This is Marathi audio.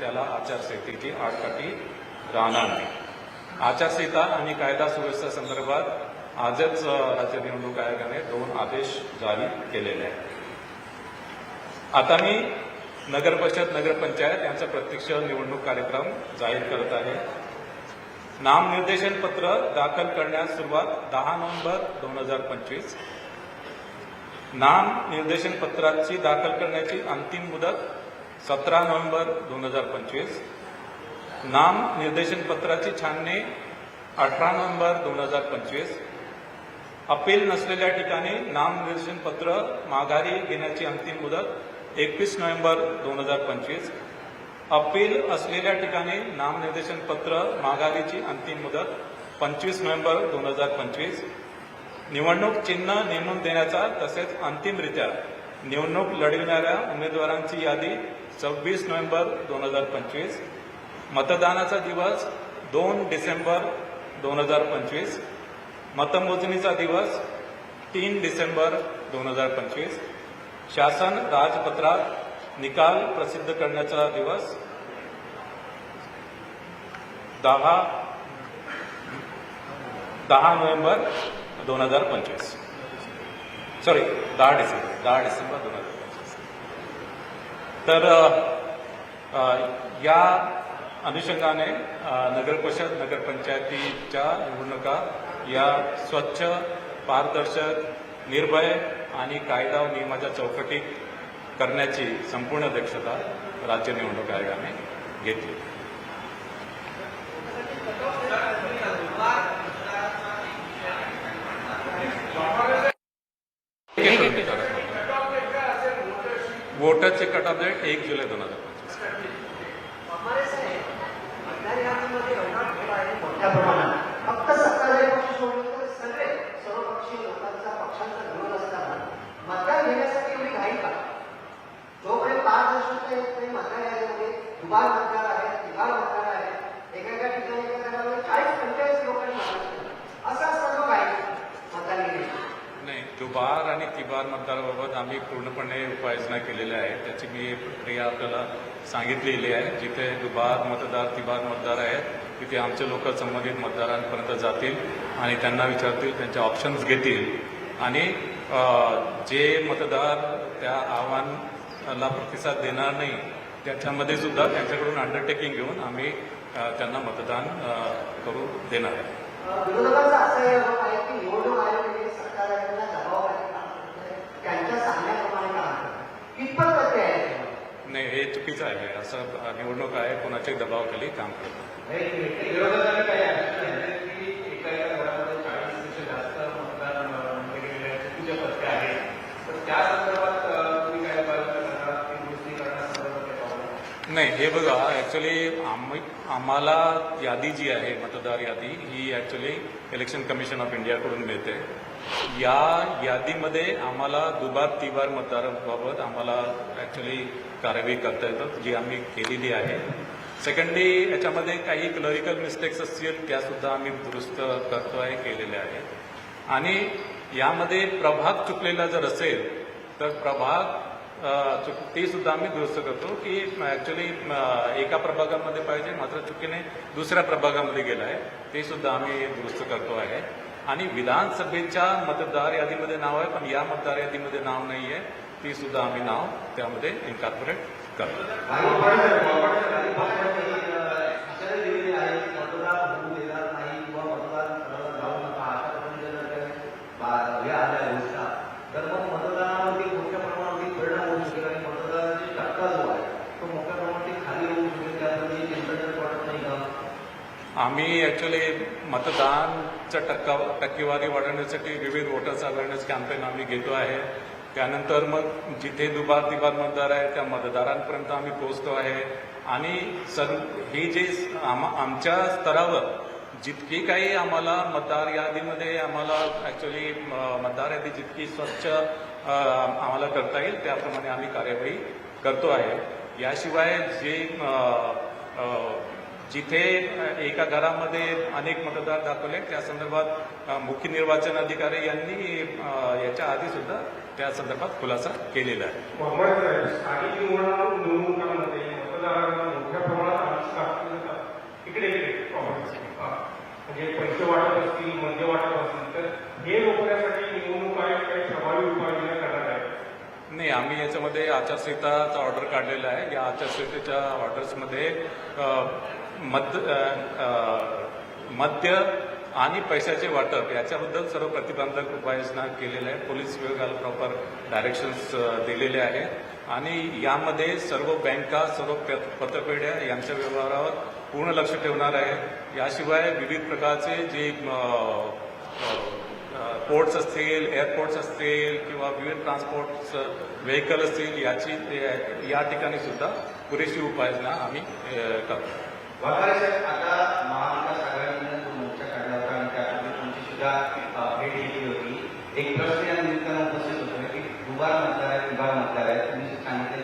त्याला आचारसंहितेची आडकाठी राहणार नाही. आचारसंहिता आणि कायदा सुव्यवस्था संदर्भात आजच राज्य निवडणूक आयोगाने दोन आदेश जारी केलेले आहेत. आता मी नगर परिषद नगरपंचायत यांचा प्रत्यक्ष निवडणूक कार्यक्रम जाहीर करत आहे. नामनिर्देशन पत्र दाखल करण्यास सुरुवात दहा नोव्हेंबर दोन हजार पंचवीस. नाम निर्देशन पत्राची दाखल करण्याची अंतिम मुदत सतरा नोव्हेंबर दोन हजार पंचवीस. नाम निर्देशन पत्राची छाननी अठरा नोव्हेंबर दोन हजार पंचवीस. अपील नसलेल्या ठिकाणी नामनिर्देशन पत्र माघारी घेण्याची अंतिम मुदत एकवीस नोव्हेंबर दोन हजार पंचवीस. अपील असलेल्या ठिकाणी नामनिर्देशन पत्र माघारीची अंतिम मुदत पंचवीस नोव्हेंबर दोन हजार पंचवीस. निवडणूक चिन्ह नेमून देण्याचा तसेच अंतिमरित्या निवडणूक लढविणाऱ्या उमेदवारांची यादी सव्वीस नोव्हेंबर दोन हजार पंचवीस. मतदानाचा दिवस दोन डिसेंबर दोन हजार पंचवीस. मतमोजणीचा दिवस तीन डिसेंबर दोन हजार पंचवीस. शासन राजपत्रात निकाल प्रसिद्ध करण्याचा दिवस दहा दहा नोव्हेंबर दोन हजार पंचवीस. सॉरी दहा डिसेंबर दहा डिसेंबर दोन हजार तर या अनुषंगाने नगर नगरपरिषद नगरपंचायतीच्या निवडणुका या स्वच्छ पारदर्शक निर्भय आणि कायदा व नियमाच्या चौकटीत करण्याची संपूर्ण दक्षता राज्य निवडणूक आयोगाने घेतली. वोटरचे कट ऑफ डेट एक जुलै दोन हजार पंचवीस हमारे साहेब मतदारयादीमध्ये एवढा घोळ आहे मोठ्या प्रमाणात फक्त सत्ताधारी पक्ष सोडून तर सगळे सर्वपक्षीय लोकांचा पक्षांचा विरोध असताना मतदान घेण्यासाठी एवढी घाई का जोपर्यंत पाच वर्षाच्या येत नाही मतदार यादीमध्ये दुबार मतदार आहे तिबार मतदार आहे एका एका ठिकाणी एका घरामध्ये चाळीस पंचेचाळीस लोकांनी मतदान केलं असं असताना काय मतदान घेण्याची नाही दुबार आणि मतदाराबाबत आम्ही पूर्णपणे उपाययोजना केलेल्या आहेत. त्याची मी प्रक्रिया आपल्याला सांगितलेली आहे. जिथे दुबार मतदार तिबार मतदार आहेत तिथे आमचे लोक संबंधित मतदारांपर्यंत जातील आणि त्यांना विचारतील त्यांचे ऑप्शन्स घेतील. आणि जे मतदार त्या आव्हानाला प्रतिसाद देणार नाही त्याच्यामध्ये सुद्धा त्यांच्याकडून अंडरटेकिंग घेऊन आम्ही त्यांना मतदान करू देणार आहे. काय उपाय करणार? ती दुरुस्ती करण्यासंदर्भात काय पावलं? नाही हे बघा ॲक्च्युली आम्ही आम्हाला यादी जी आहे मतदार यादी ही actually election commission of India इंडियाकडून मिळते. या यादीमध्ये आम्हाला दुबार तिबार मतदारांबाबत आम्हाला ॲक्च्युली कार्यवाही करता येतात जी आम्ही केलेली आहे. सेकंडली याच्यामध्ये काही क्लरिकल मिस्टेक्स असतील त्यासुद्धा आम्ही दुरुस्त करतो आहे. केलेल्या आहेत आणि यामध्ये प्रभाग चुकलेला जर असेल तर प्रभाग चुक ते सुद्धा आम्ही दुरुस्त करतो की ॲक्च्युली एका प्रभागामध्ये पाहिजे मात्र चुकीने दुसऱ्या प्रभागामध्ये गेला आहे ते सुद्धा आम्ही दुरुस्त करतो आहे. आणि विधानसभेच्या मतदार यादीमध्ये नाव आहे पण या मतदार यादीमध्ये नाव नाही आहे ती सुद्धा आम्ही नाव त्यामध्ये इन्कॉर्पोरेट करतो सूचना दिलेली आहे की मतदार होऊ देणार नाही किंवा मतदार करायला जाऊ नका आतापर्यंत जर काही बा- हे आल्या घोषणा तर मग मतदानावरती मोठ्या प्रमाणावरती परिणाम होऊ शकेल आणि मतदानाची टक्का जो आहे तो मोठ्या प्रमाणात खाली होऊ शकेल त्यासाठी चिंतन वाटत नाही का आम्ही ॲक्च्युली मतदानचा टक्का टक्केवारी वाढवण्यासाठी विविध वोटर्स अवेअरनेस कॅम्पेन आम्ही घेतो आहे. त्यानंतर मग जिथे दुबार तिबार मतदार आहे त्या मतदारांपर्यंत आम्ही पोहोचतो आहे. आणि सर ही जे आम आमच्या स्तरावर जितकी काही आम्हाला मतदार यादीमध्ये आम्हाला ॲक्च्युली मतदार यादी जितकी स्वच्छ आम्हाला करता येईल त्याप्रमाणे आम्ही कार्यवाही करतो आहे. याशिवाय जे जिथे एका घरामध्ये अनेक मतदार दाखवले. त्या संदर्भात मुख्य निर्वाचन अधिकारी यांनी याच्या आधी सुद्धा त्या संदर्भात खुलासा केलेला आहे. म्हणजे हे आहे? नाही आम्ही याच्यामध्ये आचारसंहिताचा ऑर्डर काढलेला आहे. या आचारसंहितेच्या ऑर्डर्समध्ये मद मद्य आणि पैशाचे वाटप याच्याबद्दल सर्व प्रतिबंधक उपाययोजना केलेल्या आहे पोलीस विभागाला प्रॉपर डायरेक्शन्स दिलेले आहे आणि यामध्ये सर्व बँका सर्व प- पतपेढ्या यांच्या व्यवहारावर पूर्ण लक्ष ठेवणार आहे. याशिवाय विविध प्रकारचे जे पोर्ट्स असतील एअरपोर्ट्स असतील किंवा विविध ट्रान्सपोर्ट व्हेकल असतील याची या ठिकाणी सुद्धा पुरेशी उपाययोजना आम्ही करतो. वाघारे साहेब आता महाविकास आघाडीनं जो मोर्चा काढला होता आणि त्यापूर्वी तुमची सुद्धा भेट घेतली होती. एक प्रश्न या निमित्तानं उपस्थित होतो की दुबार मतदार आहे दुबार मतदार सांगितलं